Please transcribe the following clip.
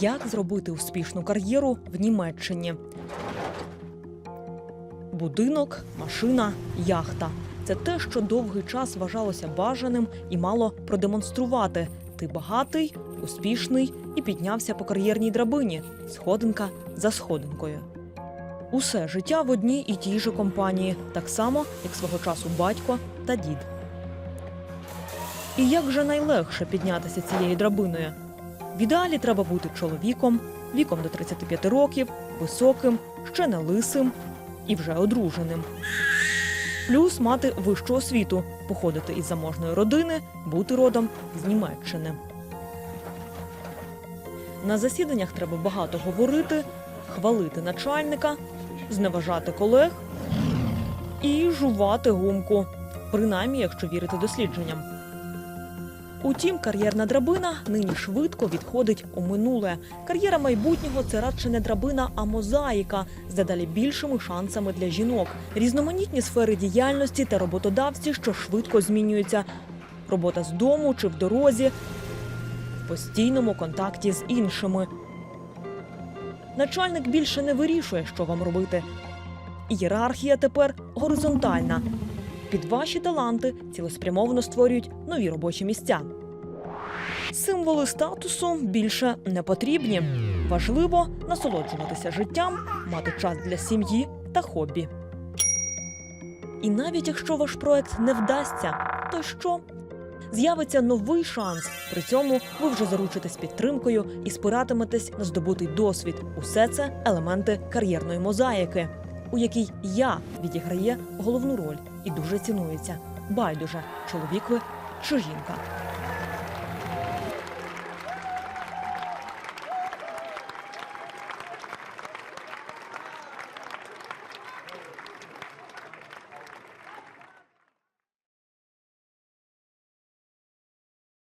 як зробити успішну кар'єру в Німеччині. Будинок, машина, яхта це те, що довгий час вважалося бажаним і мало продемонструвати. Ти багатий, успішний і піднявся по кар'єрній драбині, сходинка за сходинкою. Усе життя в одній і тій же компанії, так само, як свого часу батько та дід. І як же найлегше піднятися цією драбиною? В ідеалі треба бути чоловіком, віком до 35 років, високим, ще не лисим і вже одруженим. Плюс мати вищу освіту, походити із заможної родини, бути родом з Німеччини. На засіданнях треба багато говорити, хвалити начальника, зневажати колег і жувати гумку, принаймні, якщо вірити дослідженням. Утім, кар'єрна драбина нині швидко відходить у минуле. Кар'єра майбутнього це радше не драбина, а мозаїка з дедалі більшими шансами для жінок. Різноманітні сфери діяльності та роботодавці, що швидко змінюються. Робота з дому чи в дорозі, в постійному контакті з іншими. Начальник більше не вирішує, що вам робити. Ієрархія тепер горизонтальна. Під ваші таланти цілеспрямовано створюють нові робочі місця. Символи статусу більше не потрібні. Важливо насолоджуватися життям, мати час для сім'ї та хобі. І навіть якщо ваш проект не вдасться, то що? З'явиться новий шанс. При цьому ви вже заручитесь підтримкою і спиратиметесь на здобутий досвід. Усе це елементи кар'єрної мозаїки, у якій я відіграє головну роль і дуже цінується. Байдуже, чоловік ви чи жінка.